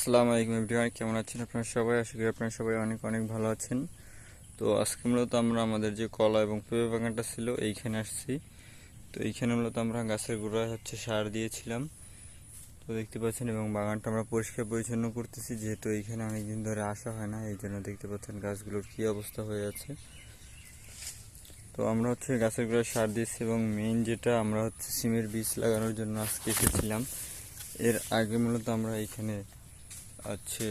আসসালামু আলাইকুম এভরিওয়ান, কেমন আছেন আপনারা সবাই? আশা করি আপনারা সবাই অনেক অনেক ভালো আছেন। তো আজকে মূলত আমরা আমাদের যে কলা এবং পেঁপে বাগানটা ছিল, এইখানে আসছি। তো এইখানে মূলত আমরা গাছের গোড়ায় হচ্ছে সার দিয়েছিলাম। তো দেখতে পাচ্ছেন, এবং বাগানটা আমরা পরিষ্কার পরিচ্ছন্ন করতেছি, যেহেতু এইখানে অনেকদিন ধরে আসা হয় না, এই জন্য দেখতে পাচ্ছেন গাছগুলোর কী অবস্থা হয়ে আছে। তো আমরা হচ্ছে গাছের গোড়ায় সার দিয়েছি, এবং মেইন যেটা আমরা হচ্ছে সিমের বীজ লাগানোর জন্য আজকে এসেছিলাম। এর আগে মূলত আমরা এখানে হচ্ছে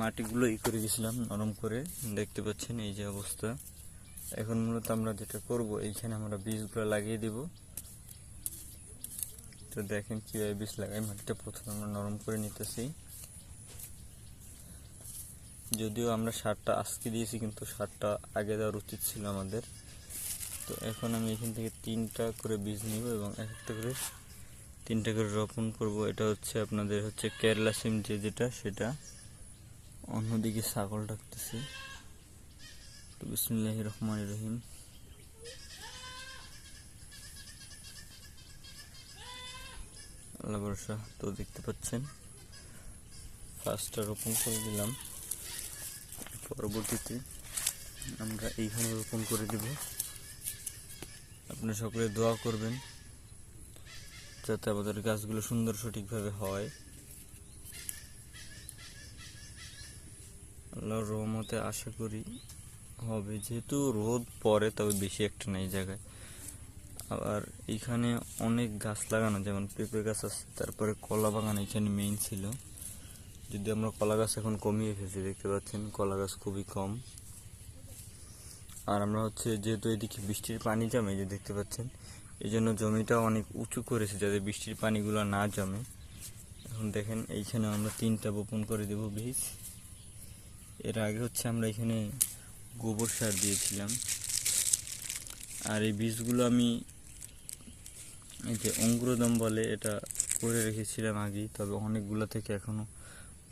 মাটিগুলো ই করে গেছিলাম নরম করে। দেখতে পাচ্ছেন এই যে অবস্থা। এখন মূলত আমরা যেটা করব, এইখানে আমরা বীজগুলো লাগিয়ে দেব। তো দেখেন কীভাবে বীজ লাগাই, মাটিটা প্রথমে আমরা নরম করে নিতেছি। যদিও আমরা সারটা আজকে দিয়েছি, কিন্তু সারটা আগে দেওয়ার উচিত ছিল আমাদের। তো এখন আমি এখান থেকে তিনটা করে বীজ নিব এবং এক একটা করে তিনটা করে রোপণ করব, এটা হচ্ছে আপনাদের হচ্ছে কেরালা সিম যে যেটা, সেটা। অন্যদিকে ছাগল ডাকতেছে। তো বিসমুল্লাহ রহমান রহিম। আল্লাহ ভরসা, তো দেখতে পাচ্ছেন। ফার্স্টটা রোপণ করে দিলাম। পরবর্তীতে আমরা এইখানে রোপণ করে দেব। আপনারা সকলে দোয়া করবেন। যাতে আমাদের গাছগুলো সুন্দর সঠিকভাবে হয়। আল্লাহর রহমতে আশা করি হবে। যেহেতু রোদ পড়ে, তবে বেশি একটা নেই জায়গায়। আবার এখানে অনেক গাছ লাগানো, যেমন পেঁপে গাছ আছে, তারপরে কলা বাগান এখানে মেইন ছিল। যদি আমরা কলা গাছ এখন কমিয়ে ফেলছি, দেখতে পাচ্ছেন কলা গাছ খুবই কম। আর আমরা হচ্ছে যেহেতু এদিকে বৃষ্টির পানি জমে যে দেখতে পাচ্ছেন এই জন্য জমিটা অনেক উঁচু করেছে যাতে বৃষ্টির পানিগুলো না জমে। এখন দেখেন, এইখানে আমরা তিনটা বপন করে দেব বীজ। এর আগে হচ্ছে আমরা এখানে গোবর সার দিয়েছিলাম। আর এই বীজগুলো আমি এই যে অঙ্কুরোদম বলে এটা করে রেখেছিলাম আগেই, তবে অনেকগুলো থেকে এখনও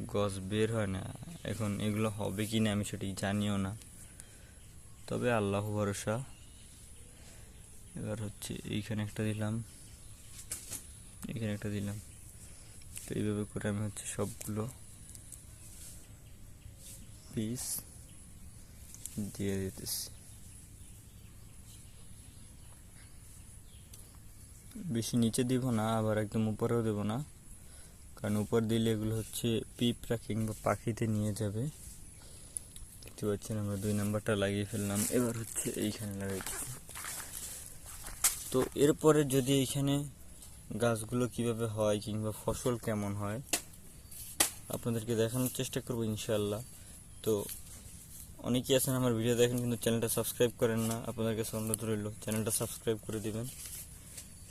গছ বের হয় না। এখন এগুলো হবে কি না আমি সেটি জানিও না। তবে আল্লাহ ভরসা। এবার হচ্ছে এইখানে একটা দিলাম। এখানে একটা দিলাম। তো এইভাবে করে আমি হচ্ছে সবগুলো পিস দিয়ে দিতেছি। বেশি নিচে দিব না, আবার একদম উপরেও দেব না। কারণ উপর দিলে এগুলো হচ্ছে পিঁপড়া কিংবা পাখিতে নিয়ে যাবে। দেখতে পাচ্ছেন আমরা দুই নাম্বারটা লাগিয়ে ফেললাম। এবার হচ্ছে এইখানে লাগাইছি তো এরপরে যদি এইখানে গাছগুলো কীভাবে হয় কিংবা ফসল কেমন হয়, আপনাদেরকে দেখানোর চেষ্টা করব ইনশাল্লাহ তো অনেকেই আছেন আমার ভিডিও দেখেন কিন্তু চ্যানেলটা সাবস্ক্রাইব করেন না, আপনাদের কাছে অনুরোধ রইল, চ্যানেলটা সাবস্ক্রাইব করে দিবেন।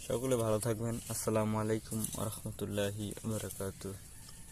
সকলে ভালো থাকবেন। আসসালামু আলাইকুম রহমতুল্লাহি বারাকাতুহ।